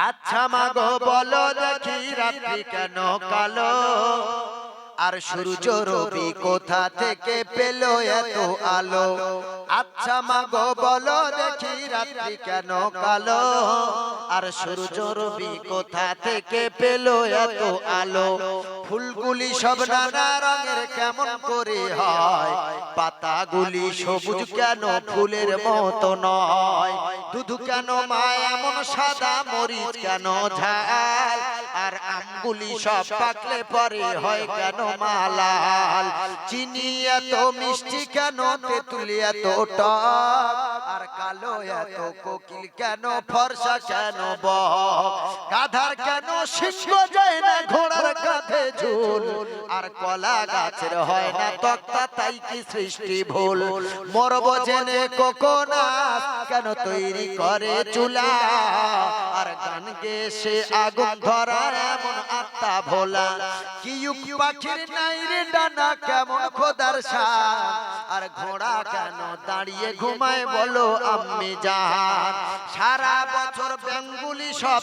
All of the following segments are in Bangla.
আচ্ছা মাগো বলো দেখি রাত্রি কেন কালো? আর সূর্য রবি কোথা থেকে পেল এত আলো? আচ্ছা মাগো, বলো দেখি রাত্রি কেন কালো? আর সূর্য রবি কোথা থেকে পেল এত আলো? ফুলগুলি সব নানা রঙের কেমন করে হয়? পাতাগুলি সবুজ কেন ফুলের মতো নয়? দুধু কেন মা, এমন সাদা মরিচ কেন ঝাল? আর আমগুলি সব পাকলে পরে হয় কেন মালাল? চিনি এত মিষ্টি কেন? তেঁতুলি এত টক? আর কালো এত কোকিল কেন? ফর্সা কেন বক? গাধার কেন সিংহ যায় না ঘোড়ার কাঁধে ঝুল? আর কলা গাছের হয় না তক্তা তাই কি সৃষ্টি ভুল? মরব জেনে কোকোনাস কেন তৈরি করে চুলা? আর গান গেয়ে সে আগুন ধরা এমন আত্মা ভোলা? কি ইউক পাখির নাই রে ডানা, কেমন খোদার শান? আর ঘোড়া কেন দাঁড়িয়ে ঘুমায় বলো সারা বছর বেঙ্গুলি সব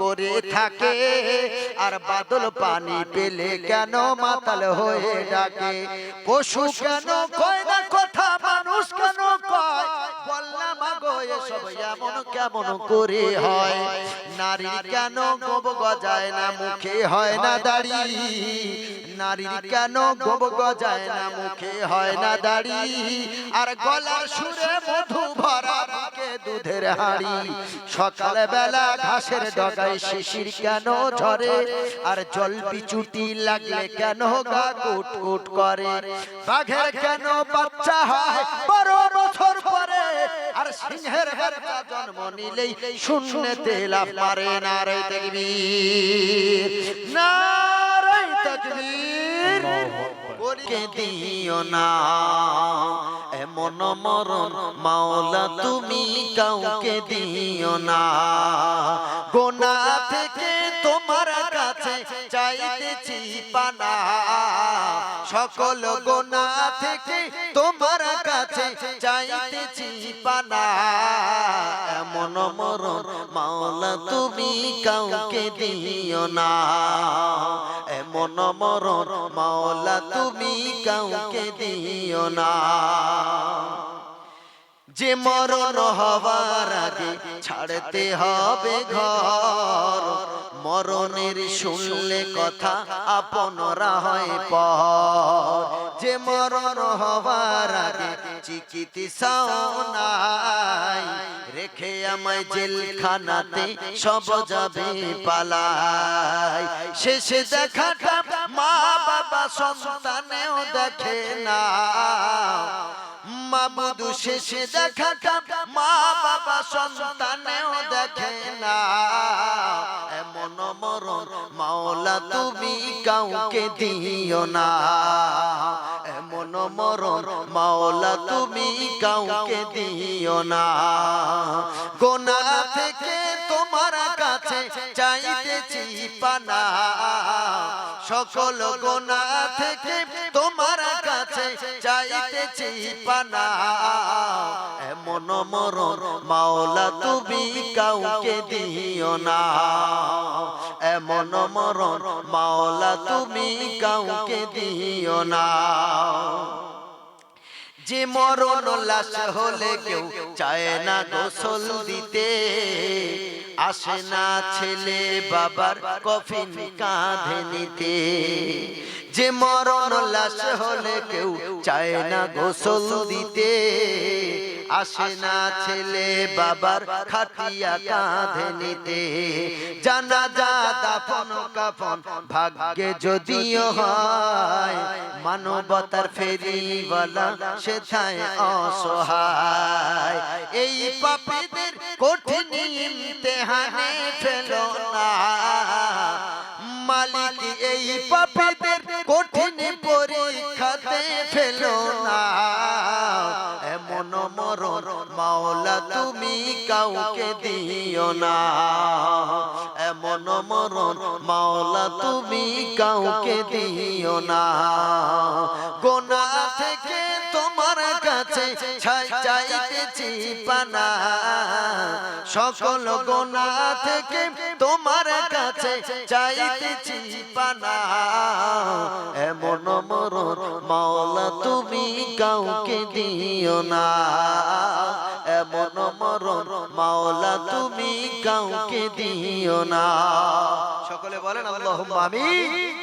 করে থাকে, আর বাদল পানি পেলে কেন মাতাল হয়ে ডাকে? পশু কেন এসব এমন কেমন করে হয়। নারীর কেন গোব গজায় না মুখে হয় না দাড়ি? নারীর কেন গোব গজায় না মুখে হয় না দাড়ি? আর গলার সুরে মধু ভরা বুকে দুধের হাড়ি। সকাল বেলা ঘাসের ডগায় শিশির কেন ঝরে? আর জল বিচুটি লাগলে কেন গা কুট কুট করে? বাঘের কেন বাচ্চা হয়? বারো বছর আর সিংহের বাচ্চা জন্ম নিলেই নারাই তকবীর। নারাই তকবীর। কে দিও না। এমন মরণ মাওলা তুমি কাউকে দিও না। গোনা থেকে তোমার কাছে চাইতেছি পানা। সকল গোনা থেকে তোমার কাছে চাইতেছি পানা। এমন মরণ মাওলা তুমি কাউকে দিও না। এমন মরণ মাওলা তুমি কাউকে দিও না। যে মরণ হবার আগে ছাড়তে হবে ঘর। মরণের শুনলে কথা আপনরা হয় পর। যে মরণ হবার আগে চিকিৎসাও নাই, রেখে আমায় জেলখানাতে সব যাবে পালাই। শেষে দেখাটা মা বাবা সন্তানেও দেখে না মাবুদু শেষে দেখাটা মা বাবা সন্তানেও দেখে না। এমন মরণ মাওলা তুমি কাউকে দিও না। এমন মরণ মাওলা তুমি কাউকে দিও না। গোনা থেকে তোমার কাছে চাইতেছি পানা। সকল গোনা থেকে তোমার কাছে চাইতেছি পানা এমন মরণ মাওলা তুমি কাউকে দিও না। এমন মরণ মাওলা তুমি কাউকে দিও না। যে মরণ লাশ হলে কেউ চায় না গোসল দিতে। আসে না ছেলে বাবার কফিন কাঁধে নিতে। যে মরণ লাশ হলে কেউ চায় না গোসল দিতে। আসে না ছেলে বাবার খাটিয়া কাঁধে নিতে। জানা যা দাফন কাফন ভাগ্যে যদিও হয়, মানবতার ফেরিওয়ালা সেথায় অসহায়। এই পাপীদের কঠিন ইমতেহানে ফেলো না। মালিক এই পাপীদের কঠিন পরীক্ষাতে ফেলো না। এমন মরণ মাওলা তুমি কাউকে দিও না। এমন মরণ মাওলা তুমি কাউকে দিও না। গোনা থেকে কাছে ছাই চাইতেছি পানা। সকল গোনা থেকে তোমার কাছে চাইতেছি পানা। এমন মরণ মাওলা তুমি কাউকে দিও না। এমন মরণ মাওলা তুমি কাউকে দিও না। সকলে বলেন আল্লাহুম্মা আমিন।